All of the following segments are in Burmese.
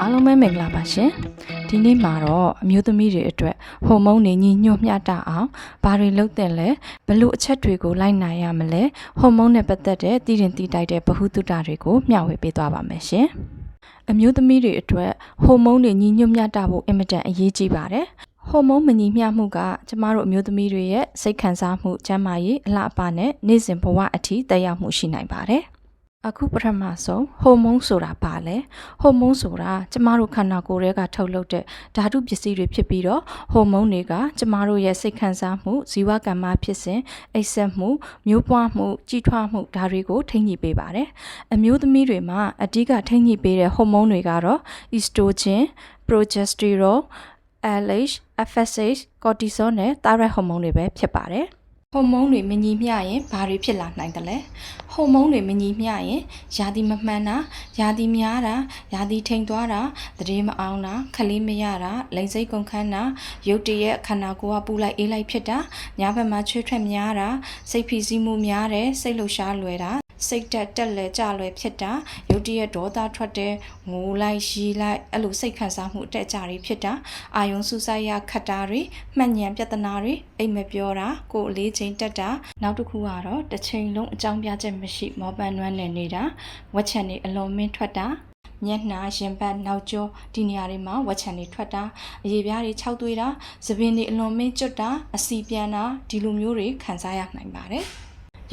အားလုံးပဲမင်္ဂလာပါရှင်ဒီနေ့မှာတော့အမျိုးသမီးတွေအတွက်ဟော်မုန်းတွေညီညွတ်မျှတအောင်ဘာတွေလုပ်တဲ့လဲဘယ်လို့အချက်တွေကိုလိုက်နိုင်ရမလဲဟော်မုန်းနဲ့ပတ်သက်တဲ့တည်ရင်တည်တိုက်တဲ့ဗဟုသုတတွေကိုမျှဝေပေးသွားပါမယ်ရှင်အမျိုးသမီးတွေအတွက်ဟော်မုန်းတွေညီညွတ်မျှတဖို့အင်မတန်အရေးကြီးပါတယ်ဟော်မုန်းမညီမျှမှုကကျမတို့အမျိုးသမီးတွေရဲ့စိတ်ခံစားမှုကျန်းမာရေးအလှအပနဲ့နေ့စဉ်ဘဝအထိတက်ရောက်မှုရှိနိုင်ပါတယ် အခုပထမဆုံးဟော်မုန်းဆိုတာပါလဲဟော်မုန်းဆိုတာကျမတို့ခန္ဓာကိုယ်ရဲ့ကထုတ်လုပ်တဲ့ဓာတုပစ္စည်းတွေဖြစ်ပြီးတော့ဟော်မုန်းတွေကကျမတို့ရဲ့စိတ်ခံစားမှုဇီဝကမ္မဖြစ်စဉ်အိပ်စက်မှုမျိုးပွားမှုကြီးထွားမှုဒါတွေကိုထိန်းညှိပေးပါတယ်အမျိုးသမီးတွေမှာအဓိကထိန်းညှိပေးတဲ့ဟော်မုန်းတွေကတော့ estrogen progesterone LH, FSH, cortisol နဲ့ thyroid ဟော်မုန်းတွေပဲဖြစ်ပါတယ်။ ဟော်မုန်းတွေမညီမျှရင်ဘာတွေဖြစ်လာနိုင်တယ်လဲ။ဟော်မုန်းတွေမညီမျှရင်ယာတိမမှန်တာ၊ယာတိများတာ၊ယာတိထိန်သွားတာ၊သတိမအောင်တာ၊ခလေးမရတာ၊လိန်စိတ်ကုန်ခန်းတာ၊ရုတ်တရက်ခန္ဓာကိုယ်ကပူလိုက်အေးလိုက်ဖြစ်တာ၊ညာဘက်မှာချွေးထွက်များတာ၊စိတ်ဖိစီးမှုများတယ်၊စိတ်လှုပ်ရှားလွယ်တာ စိတ်တက်တက်လဲကြလွယ်ဖြစ်တာရုတ်တရက်ဒေါသထွက်တဲ့ငိုလိုက်ရီးလိုက်အဲ့လိုစိတ်ခံစားမှုအတက်ကြတွေဖြစ်တာအာယုံစူးစိုက်ရခတ်တာတွေမှတ်ဉဏ်ပြဿနာတွေအိမ်မပြောတာကိုယ်အလေးချိန်တက်တာနောက်တစ်ခုကတော့တစ်ချိန်လုံးအကြောင်းပြချက်မရှိမောပန်းနွမ်းနေနေတာဝက်ချန်တွေအလုံးမင်းထွက်တာမျက်နှာရင်ဘတ်နောက်ကျောဒီနေရာတွေမှာဝက်ချန်တွေထွက်တာအရေပြားတွေခြောက်သွေးတာသပင်တွေအလွန်မင်းကျွတ်တာအစီပြန်တာဒီလိုမျိုးတွေခံစားရနိုင်ပါတယ်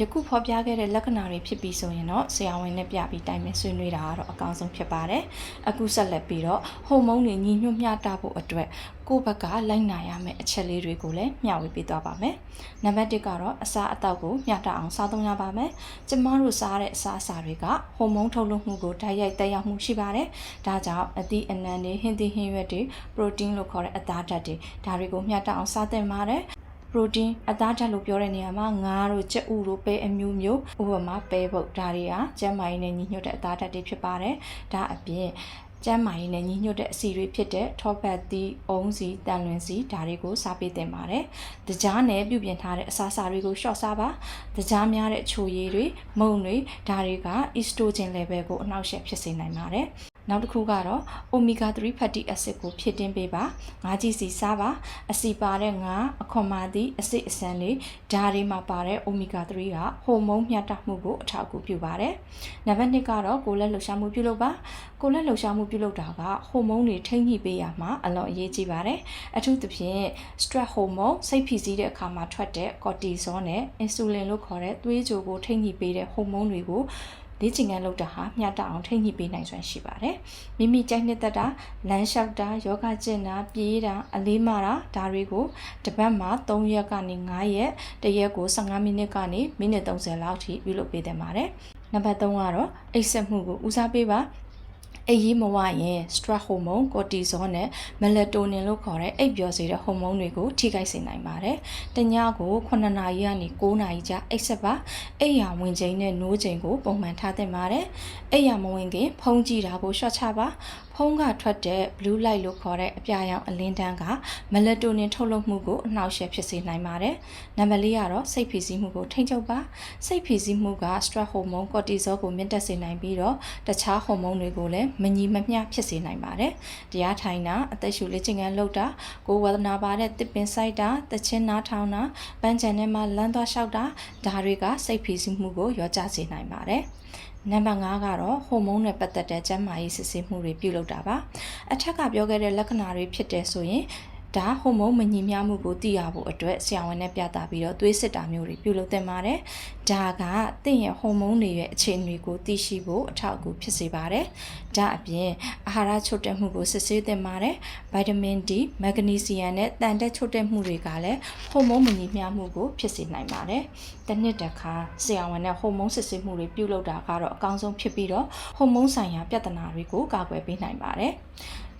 ယခုဖော်ပြခဲ့တဲ့လက္ခဏာတွေဖြစ်ပြီးဆိုရင်တော့ဆရာဝန်နဲ့ပြပြီးတိုင်ပင်ဆွေးနွေးတာကတော့အကောင်းဆုံးဖြစ်ပါတယ်။အခုဆက်လက်ပြီးတော့ဟော်မုန်းတွေညီညွတ်မျှတဖို့အတွက်ကိုယ့်ဘက်ကလိုက်နာရမယ့်အချက်လေးတွေကိုလည်းမျှဝေပေးသွားပါမယ်။နံပါတ်1ကတော့အစာအသောက်ကိုမျှတအောင်စားသုံးရပါမယ်။ကျမတို့စားတဲ့အစာအစာတွေကဟော်မုန်းထုတ်လွှတ်မှုကိုတိုက်ရိုက်တက်ရောက်မှုရှိပါတယ်။ဒါကြောင့်အသီးအနှံတွေဟင်းသီးဟင်းရွက်တွေပရိုတင်းလို့ခေါ်တဲ့အသားဓာတ်တွေဒါတွေကိုမျှတအောင်စားသင့်ပါတယ်။ ပရိုတင်းအသားဓာတ်လို့ပြောတဲ့နေရာမှာငါးတို့ကြက်ဥတို့ပဲအမျိုးမျိုးဥပမာပဲပုတ်ဒါတွေကကျန်းမာရေးနဲ့ညီညွတ်တဲ့အသားဓာတ်တွေဖြစ်ပါတယ်ဒါအပြင်ကျန်းမာရေးနဲ့ညီညွတ်တဲ့အစီတွေဖြစ်တဲ့ထောပတ်သီးအုံးစီတန်လွင်စီဒါတွေကိုစားပေးသင့်ပါတယ်။တကြားနဲ့ပြုပြင်ထားတဲ့အစားအစာတွေကိုရှော့စားပါ။တကြားများတဲ့ချိုရည်တွေမုံတွေဒါတွေက estrogen level ကိုအနှောက်အယှက်ဖြစ်စေနိုင်ပါတယ်။ နောက်တစ်ခုကတော့ omega 3 fatty acid ကိုဖြည့်တင်းပေးပါငါးကြီးစီစားပါအစီပါတဲ့ငါအခွန်မာသည့်အစစ်အစမ်းလေးဓာရီမှာပါတဲ့ omega 3ကဟိုမုန်းမျှတမှုကိုအထောက်အကူပြုပါတယ်နံပါတ်2ကတော့ကိုယ်လက်လှူရှားမှုပြုလုပ်ပါကိုယ်လက်လှူရှားမှုပြုလုပ်တာကဟိုမုန်းတွေထိန်းညှိပေးရမှာအလွန်အရေးကြီးပါတယ်အထူးသဖြင့် stress hormone စိတ်ဖိစီးတဲ့အခါမှာထွက်တဲ့ cortisol နဲ့ insulin လို့ခေါ်တဲ့သွေးကြိုကိုထိန်းညှိပေးတဲ့ဟိုမုန်းတွေကို လေ့ကျင့်ခန်းလုပ်တာဟာမျှတအောင်ထိန်းညှိပေးနိုင်စွမ်းရှိပါတယ်။မိမိကြိုက်နှစ်သက်တာလမ်းလျှောက်တာယောဂကျင့်တာပြေးတာအလေးမာတာဒါတွေကိုတစ်ပတ်မှာ3ရက်ကနေ9ရက်တစ်ရက်ကို15မိနစ်ကနေမိနစ်30လောက်ထိပြုလုပ်ပေးသင့်ပါတယ်။နံပါတ်3ကတော့အိပ်စက်မှုကိုဦးစားပေးပါ အိပ်ရေးမဝရင် stress hormone cortisol နဲ့ melatonin လို့ခေါ်တဲ့အိပ်ပျော်စေတဲ့ဟော်မုန်းတွေကိုထိခိုက်စေနိုင်ပါတယ်။တညကို9နာရီကနေ9နာရီကြာအိပ်ဆက်ပါအိပ်ယာဝင်ချိန်နဲ့နိုးချိန်ကိုပုံမှန်ထားသင့်ပါတယ်။အိပ်ယာမဝင်ခင်ဖုံးကြည့်တာကိုရှော့ချပါဖုံးကထွက်တဲ့ blue light လို့ခေါ်တဲ့အပြာရောင်အလင်းတန်းက melatonin ထုတ်လွှတ်မှုကိုအနှောက်အယှက်ဖြစ်စေနိုင်ပါတယ်။နံပါတ်၄ကတော့စိတ်ဖိစီးမှုကိုထိန်းချုပ်ပါစိတ်ဖိစီးမှုက stress hormone cortisol ကိုမြင့်တက်စေနိုင်ပြီးတော့တခြားဟော်မုန်းတွေကိုလည်းမညီမမျှဖြစ်စေနိုင်ပါတယ်။တရားထိုင်တာအသက်ရှူလေ့ကျင့်ခန်းလုပ်တာကိုယ်ဝဒနာပါတဲ့တစ်ပင်ဆိုင်တာတချင်းနားထောင်တာပန်းချန်ထဲမှာလမ်းသွားလျှောက်တာဒါတွေကစိတ်ဖိစီးမှုကိုရောကြစေနိုင်ပါတယ်။နံပါတ်5ကတော့ဟော်မုန်းနဲ့ပတ်သက်တဲ့ကျန်းမာရေးစစ်ဆေးမှုတွေပြုလုပ်တာပါအထက်ကပြောခဲ့တဲ့လက္ခဏာတွေဖြစ်တဲ့ဆိုရင် ဒါဟိုမုန်းမညီမျှမှုကိုသိရဖို့အတွက်ဆရာဝန်နဲ့ပြသပြီးတော့သွေးစစ်တာမျိုးတွေပြုလုပ်သင့်ပါတယ်။ဒါကတင့်ရဲ့ဟိုမုန်းတွေရဲ့အခြေအနေကိုသိရှိဖို့အထောက်အကူဖြစ်စေပါတယ်။ဒါအပြင်အာဟာရချို့တဲ့မှုကိုစစ်ဆေးသင့်ပါတယ်။ဗိုက်တာမင် D, မက်ဂနီဆီယမ်နဲ့တန်တက်ချို့တဲ့မှုတွေကလည်းဟိုမုန်းမညီမျှမှုကိုဖြစ်စေနိုင်ပါတယ်။တစ်နှစ်တစ်ခါဆရာဝန်နဲ့ဟိုမုန်းစစ်ဆေးမှုတွေပြုလုပ်တာကတော့အကောင်းဆုံးဖြစ်ပြီးတော့ဟိုမုန်းဆိုင်ရာပြဿနာတွေကိုကာကွယ်ပေးနိုင်ပါတယ်။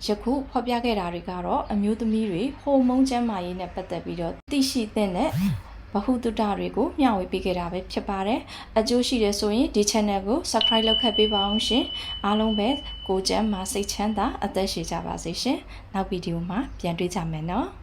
ယခုဖော်ပြခဲ့တာတွေကတော့အမျိုးသမီးတွေဟိုမုန်းကျန်းမာရေးနဲ့ပတ်သက်ပြီးတော့သိရှိသင့်တဲ့ဗဟုသုတတွေကိုမျှဝေပေးခဲ့တာပဲဖြစ်ပါတယ်အကျိုးရှိတယ်ဆိုရင်ဒီ channel ကို subscribe လုပ်ခဲ့ပေးပါအောင်ရှင်အားလုံးပဲကိုကျန်းမာစိတ်ချမ်းသာအသက်ရှည်ကြပါစေရှင်နောက်ဗီဒီယိုမှာပြန်တွေ့ကြမယ်နော်